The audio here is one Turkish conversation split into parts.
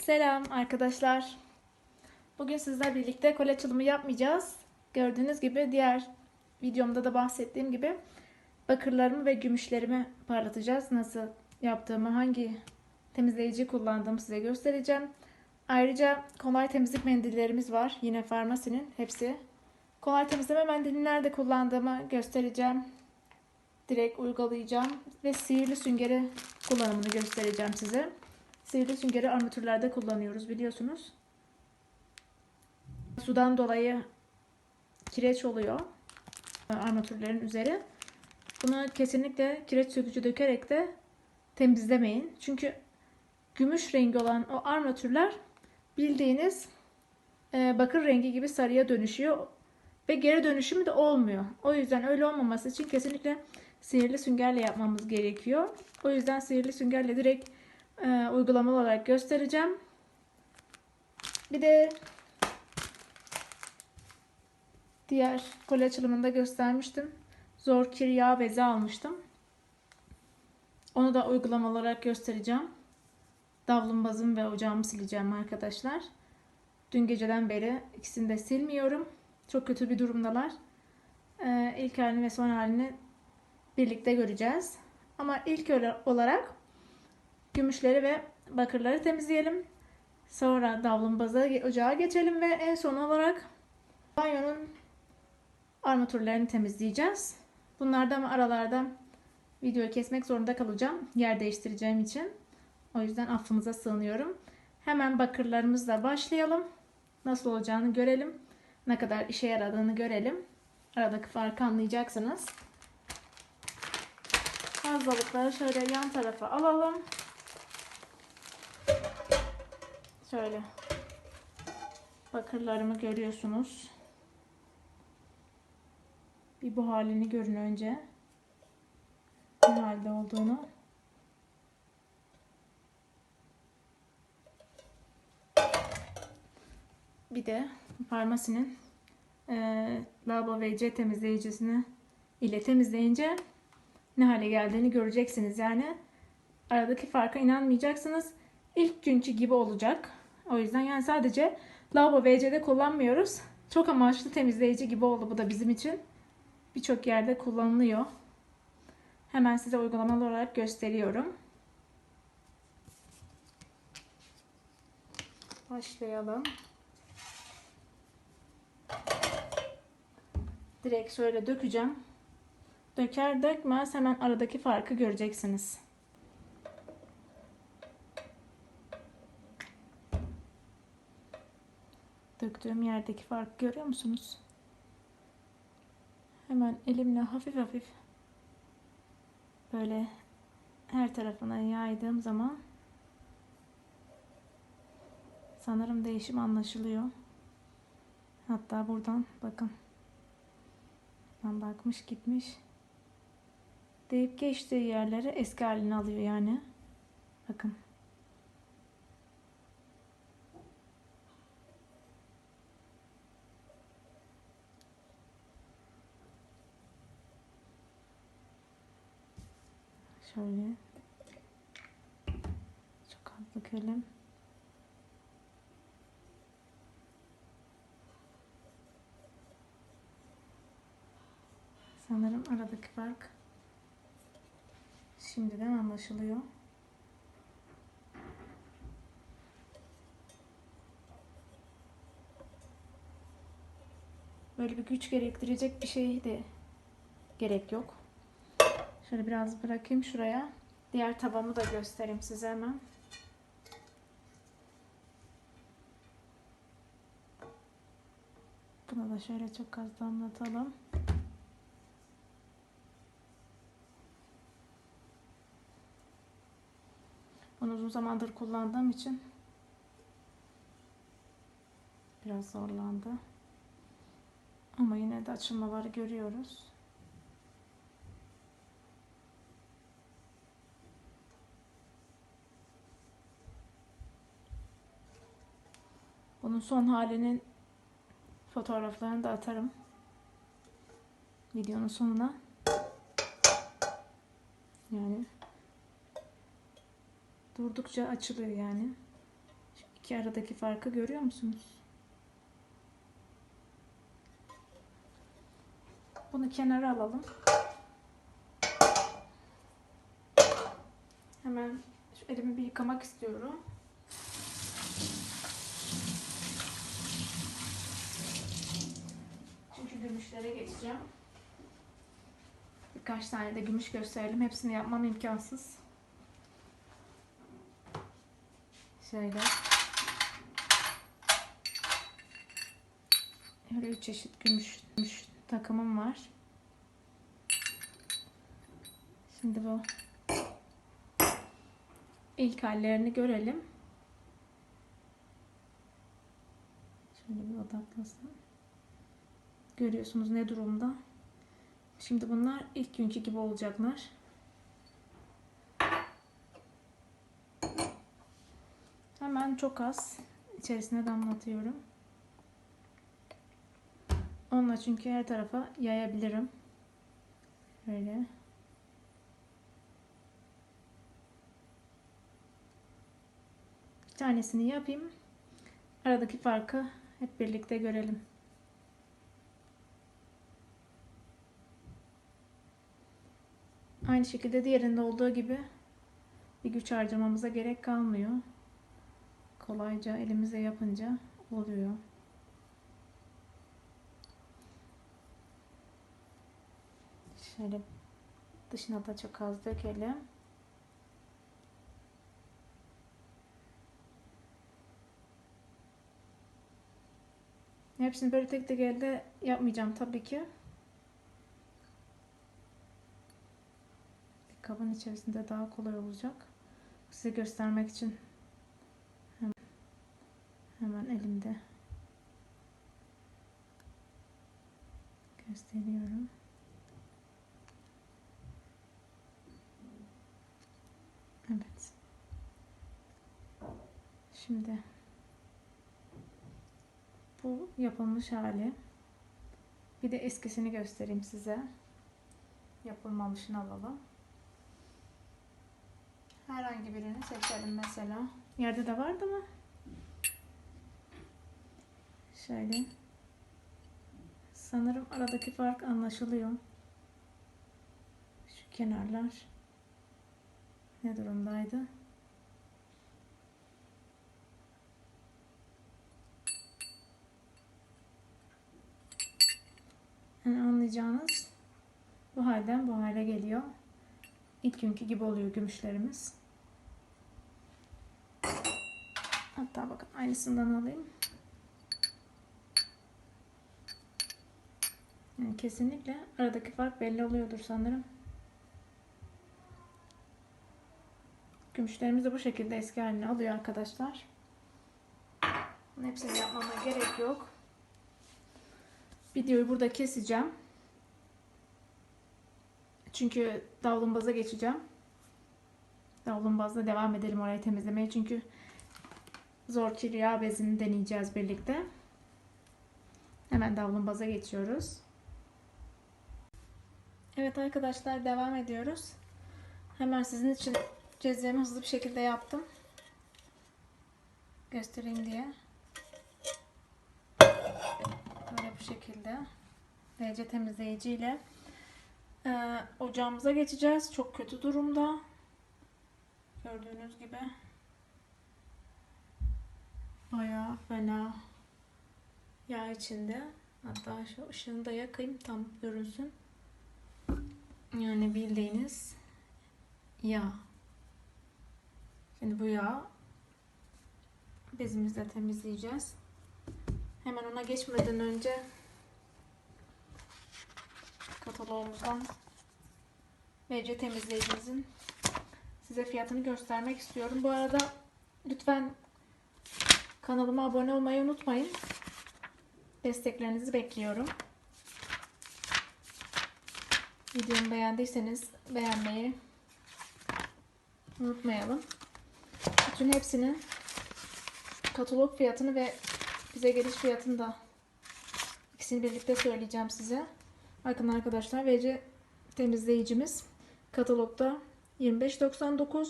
Selam arkadaşlar. Bugün sizler birlikte kol açılımı yapmayacağız. Gördüğünüz gibi diğer videomda da bahsettiğim gibi bakırlarımı ve gümüşlerimi parlatacağız. Nasıl yaptığımı, hangi temizleyici kullandığımı size göstereceğim. Ayrıca kolay temizlik mendillerimiz var. Yine farmasinin hepsi. Kolay temizleme mendilini nerede kullandığımı göstereceğim. Direkt uygulayacağım ve sihirli süngeri kullanımını göstereceğim size. Sihirli süngeri armatürlerde kullanıyoruz biliyorsunuz. Sudan dolayı kireç oluyor armatürlerin üzeri. Bunu kesinlikle kireç sökücü dökerek de temizlemeyin. Çünkü gümüş rengi olan o armatürler bildiğiniz e, bakır rengi gibi sarıya dönüşüyor ve geri dönüşümü de olmuyor. O yüzden öyle olmaması için kesinlikle sihirli süngerle yapmamız gerekiyor. O yüzden sihirli süngerle direkt e, uygulamalı olarak göstereceğim. Bir de diğer kol açılımında göstermiştim. Zor kir yağ bezi almıştım. Onu da uygulamalı olarak göstereceğim. Davlumbazım ve ocağımı sileceğim arkadaşlar. Dün geceden beri ikisini de silmiyorum. Çok kötü bir durumdalar. Ee, ilk halini ve son halini birlikte göreceğiz. Ama ilk olarak gümüşleri ve bakırları temizleyelim. Sonra davlumbaza ocağa geçelim ve en son olarak banyonun armatürlerini temizleyeceğiz. Bunlardan aralarda videoyu kesmek zorunda kalacağım. Yer değiştireceğim için. O yüzden affınıza sığınıyorum. Hemen bakırlarımızla başlayalım. Nasıl olacağını görelim. Ne kadar işe yaradığını görelim. Aradaki farkı anlayacaksınız. Fazlalıkları şöyle yan tarafa alalım. Şöyle bakırlarımı görüyorsunuz. Bir bu halini görün önce. Ne halde olduğunu. Bir de farmasinin e, lavabo VC temizleyicisini ile temizleyince ne hale geldiğini göreceksiniz. Yani aradaki farka inanmayacaksınız. İlk günkü gibi olacak. O yüzden yani sadece lavabo WC'de kullanmıyoruz. Çok amaçlı temizleyici gibi oldu bu da bizim için. Birçok yerde kullanılıyor. Hemen size uygulamalı olarak gösteriyorum. Başlayalım. Direkt şöyle dökeceğim. Döker dökmez hemen aradaki farkı göreceksiniz. Döktüğüm yerdeki farkı görüyor musunuz? Hemen elimle hafif hafif böyle her tarafına yaydığım zaman sanırım değişim anlaşılıyor. Hatta buradan bakın. Ben bakmış gitmiş. Deyip geçtiği yerleri eski halini alıyor yani. Bakın. Şöyle. Çok az dökelim. Sanırım aradaki fark şimdiden anlaşılıyor. Böyle bir güç gerektirecek bir şey de gerek yok. Şöyle biraz bırakayım şuraya. Diğer tabamı da göstereyim size hemen. Buna da şöyle çok az damlatalım. Bunu uzun zamandır kullandığım için biraz zorlandı. Ama yine de açılmaları görüyoruz. Bunun son halinin fotoğraflarını da atarım. Videonun sonuna. Yani durdukça açılıyor yani. İki aradaki farkı görüyor musunuz? Bunu kenara alalım. Hemen şu elimi bir yıkamak istiyorum. Gümüşlere geçeceğim. Birkaç tane de gümüş gösterelim. Hepsini yapmam imkansız. Şöyle. Öyle üç çeşit gümüş, gümüş takımım var. Şimdi bu ilk hallerini görelim. Şöyle bir odaklasın. Görüyorsunuz ne durumda. Şimdi bunlar ilk günkü gibi olacaklar. Hemen çok az içerisine damlatıyorum. Onunla çünkü her tarafa yayabilirim. Böyle. Bir tanesini yapayım. Aradaki farkı hep birlikte görelim. Aynı şekilde diğerinde olduğu gibi bir güç harcamamıza gerek kalmıyor. Kolayca elimize yapınca oluyor. Şöyle dışına da çok az dökelim. Hepsini böyle tek tek elde yapmayacağım tabii ki. Kabın içerisinde daha kolay olacak. Size göstermek için hemen, elimde gösteriyorum. Evet. Şimdi bu yapılmış hali. Bir de eskisini göstereyim size. Yapılmamışını alalım. Herhangi birini seçelim mesela. Yerde de vardı mı? Şöyle. Sanırım aradaki fark anlaşılıyor. Şu kenarlar ne durumdaydı? Yani anlayacağınız bu halden bu hale geliyor. İlk günkü gibi oluyor gümüşlerimiz. Hatta bakın aynısından alayım. Yani kesinlikle aradaki fark belli oluyordur sanırım. Gümüşlerimiz de bu şekilde eski haline alıyor arkadaşlar. Hepsini yapmama gerek yok. Videoyu burada keseceğim. Çünkü davlumbaz'a geçeceğim. Davlumbaz'da devam edelim orayı temizlemeye. Çünkü zor kir yağ bezini deneyeceğiz birlikte. Hemen davlumbaz'a geçiyoruz. Evet arkadaşlar devam ediyoruz. Hemen sizin için cezvemi hızlı bir şekilde yaptım. Göstereyim diye. Böyle bu şekilde. DC temizleyici ile ee, ocağımıza geçeceğiz. Çok kötü durumda. Gördüğünüz gibi. Bayağı fena yağ içinde. Hatta şu ışığını da yakayım tam görünsün. Yani bildiğiniz yağ. Şimdi bu yağı bezimizle temizleyeceğiz. Hemen ona geçmeden önce kataloğumuzdan BC temizleyicimizin size fiyatını göstermek istiyorum. Bu arada lütfen kanalıma abone olmayı unutmayın. Desteklerinizi bekliyorum. Videomu beğendiyseniz beğenmeyi unutmayalım. Bütün hepsinin katalog fiyatını ve bize geliş fiyatını da ikisini birlikte söyleyeceğim size. Bakın arkadaşlar VC temizleyicimiz katalogda 25.99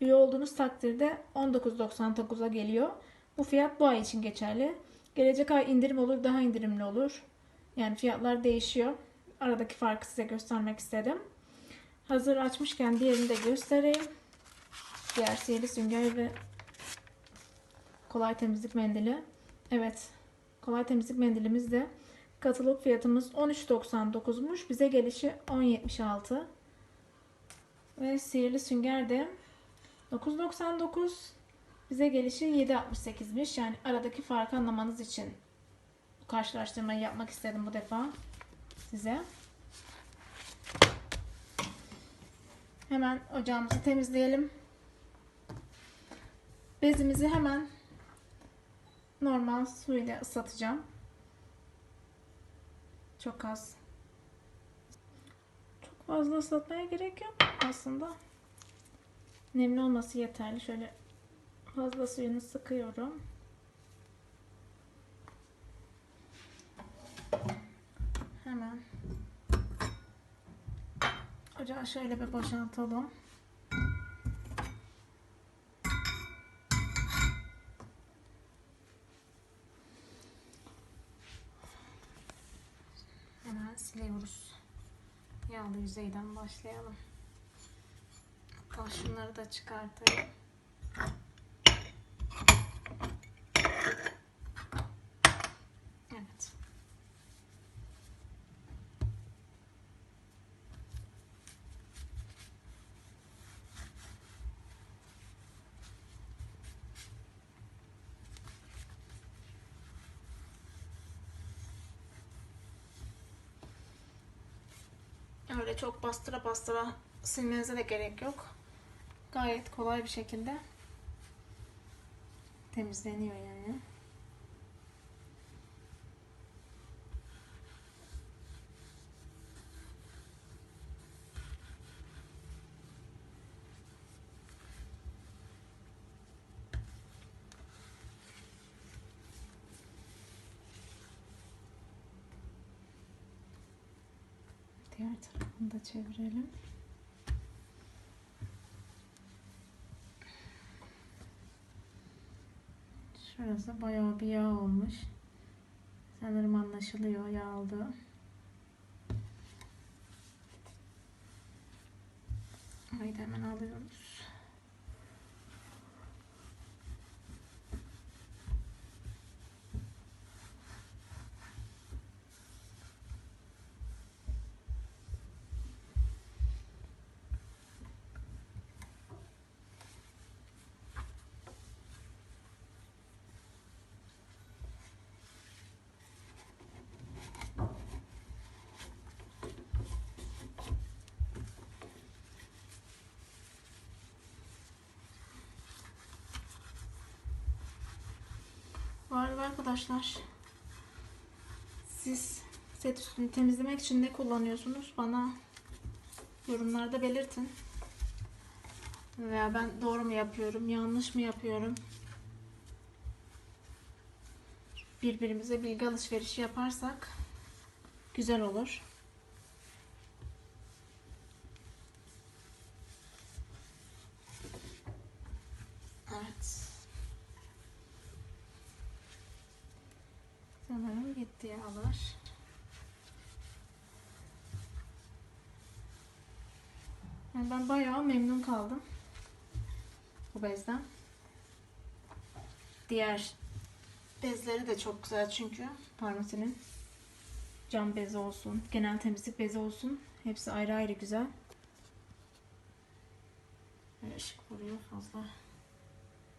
üye olduğunuz takdirde 19.99'a geliyor. Bu fiyat bu ay için geçerli. Gelecek ay indirim olur, daha indirimli olur. Yani fiyatlar değişiyor. Aradaki farkı size göstermek istedim. Hazır açmışken diğerini de göstereyim. Diğer sihirli sünger ve kolay temizlik mendili. Evet. Kolay temizlik mendilimiz de katalog fiyatımız 13.99'muş. Bize gelişi 10.76. Ve sihirli sünger de 9.99. Bize gelişi 7.68'miş. Yani aradaki farkı anlamanız için karşılaştırmayı yapmak istedim bu defa size. Hemen ocağımızı temizleyelim. Bezimizi hemen normal su ile ıslatacağım. Çok az. Çok fazla ıslatmaya gerek yok aslında. Nemli olması yeterli. Şöyle fazla suyunu sıkıyorum. Hemen ocağı şöyle bir boşaltalım. Hemen siliyoruz. Yağlı yüzeyden başlayalım. Hatta şunları da çıkartayım. Evet. Öyle çok bastıra bastıra silmenize de gerek yok. Gayet kolay bir şekilde temizleniyor yani. Diğer tarafını da çevirelim. Şurası bayağı bir yağ olmuş. Sanırım anlaşılıyor yağ oldu. Haydi hemen alıyoruz. Bu arada arkadaşlar siz set üstünü temizlemek için ne kullanıyorsunuz? Bana yorumlarda belirtin. Veya ben doğru mu yapıyorum, yanlış mı yapıyorum? Birbirimize bilgi alışverişi yaparsak güzel olur. Evet. Sanırım gitti yağlar. Yani ben bayağı memnun kaldım bu bezden. Diğer bezleri de çok güzel çünkü Parmati'nin cam bezi olsun, genel temizlik bezi olsun. Hepsi ayrı ayrı güzel. Böyle ışık vuruyor fazla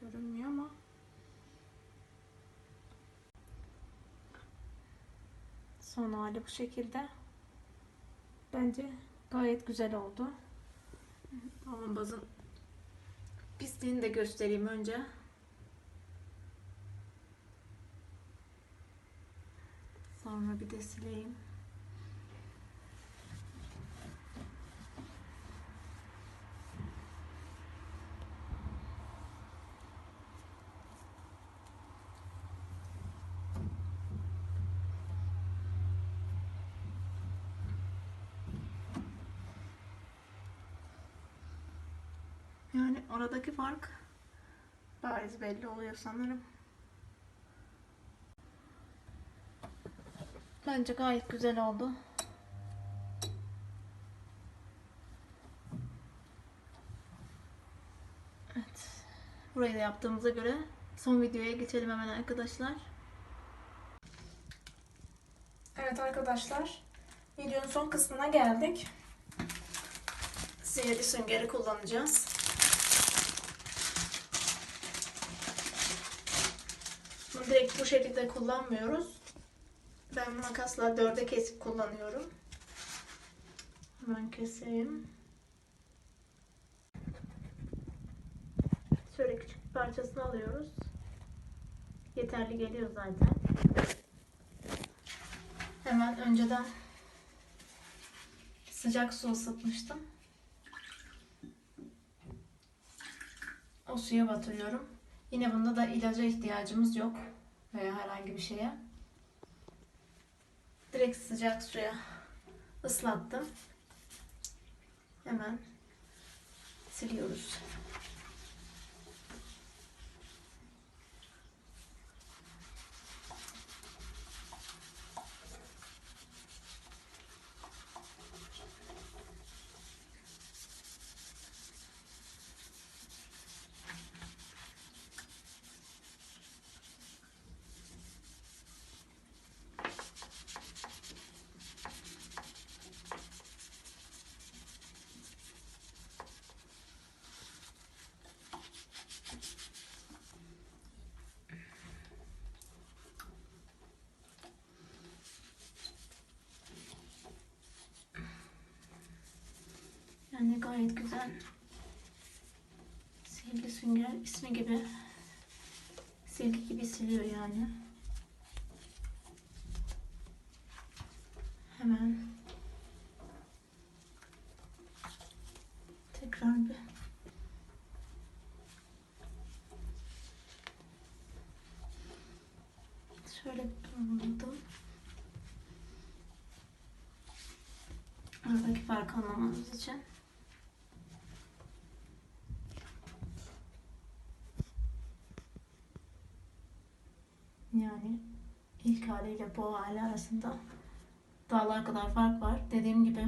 görünmüyor ama Son hali bu şekilde. Bence gayet güzel oldu. Avambazın pisliğini de göstereyim önce. Sonra bir de sileyim. Oradaki fark bariz belli oluyor sanırım. Bence gayet güzel oldu. Evet. Burayı da yaptığımıza göre son videoya geçelim hemen arkadaşlar. Evet arkadaşlar. Videonun son kısmına geldik. Sihirli süngeri kullanacağız. Direkt bu şekilde kullanmıyoruz. Ben makasla dörde kesip kullanıyorum. Hemen keseyim. Şöyle küçük bir parçasını alıyoruz. Yeterli geliyor zaten. Hemen önceden sıcak su ısıtmıştım. O suya batırıyorum. Yine bunda da ilaca ihtiyacımız yok veya herhangi bir şeye. Direkt sıcak suya ıslattım. Hemen siliyoruz. Yani gayet güzel. Silgi sünger ismi gibi. Silgi gibi siliyor yani. Hemen tekrar bir şöyle durumladım. Aradaki farkı anlamamız için. Yani ilk haliyle bu hali arasında dağlar kadar fark var. Dediğim gibi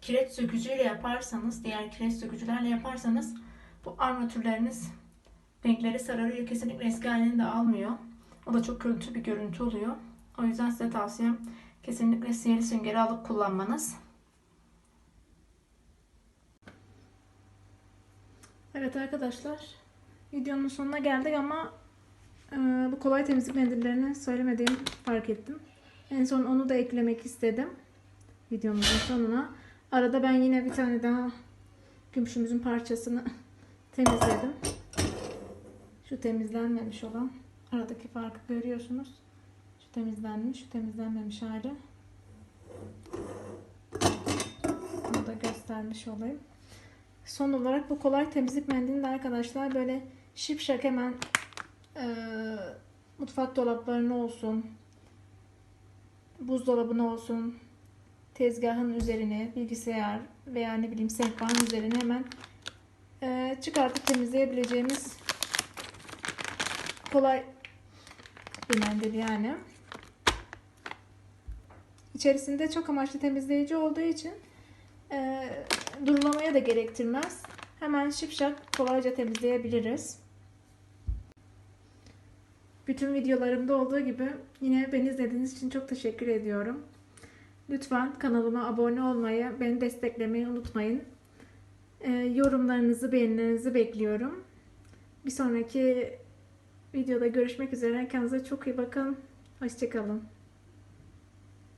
kireç sökücüyle yaparsanız, diğer kireç sökücülerle yaparsanız bu armatürleriniz renkleri sararıyor. Kesinlikle eski halini de almıyor. O da çok kötü bir görüntü oluyor. O yüzden size tavsiyem kesinlikle sihirli süngeri alıp kullanmanız. Evet arkadaşlar videonun sonuna geldik ama bu kolay temizlik mendillerini söylemediğimi fark ettim. En son onu da eklemek istedim videomuzun sonuna. Arada ben yine bir tane daha gümüşümüzün parçasını temizledim. Şu temizlenmemiş olan aradaki farkı görüyorsunuz. Şu temizlenmiş, şu temizlenmemiş hali. Bunu da göstermiş olayım. Son olarak bu kolay temizlik mendilini de arkadaşlar böyle şipşak hemen e, mutfak dolaplarına olsun, buzdolabına olsun, tezgahın üzerine, bilgisayar veya ne bileyim sehpanın üzerine hemen e, çıkartıp temizleyebileceğimiz kolay bir mendil yani. İçerisinde çok amaçlı temizleyici olduğu için e, durulamaya da gerektirmez. Hemen şipşak kolayca temizleyebiliriz. Bütün videolarımda olduğu gibi yine beni izlediğiniz için çok teşekkür ediyorum. Lütfen kanalıma abone olmayı, beni desteklemeyi unutmayın. E, yorumlarınızı, beğenilerinizi bekliyorum. Bir sonraki videoda görüşmek üzere. Kendinize çok iyi bakın. Hoşçakalın.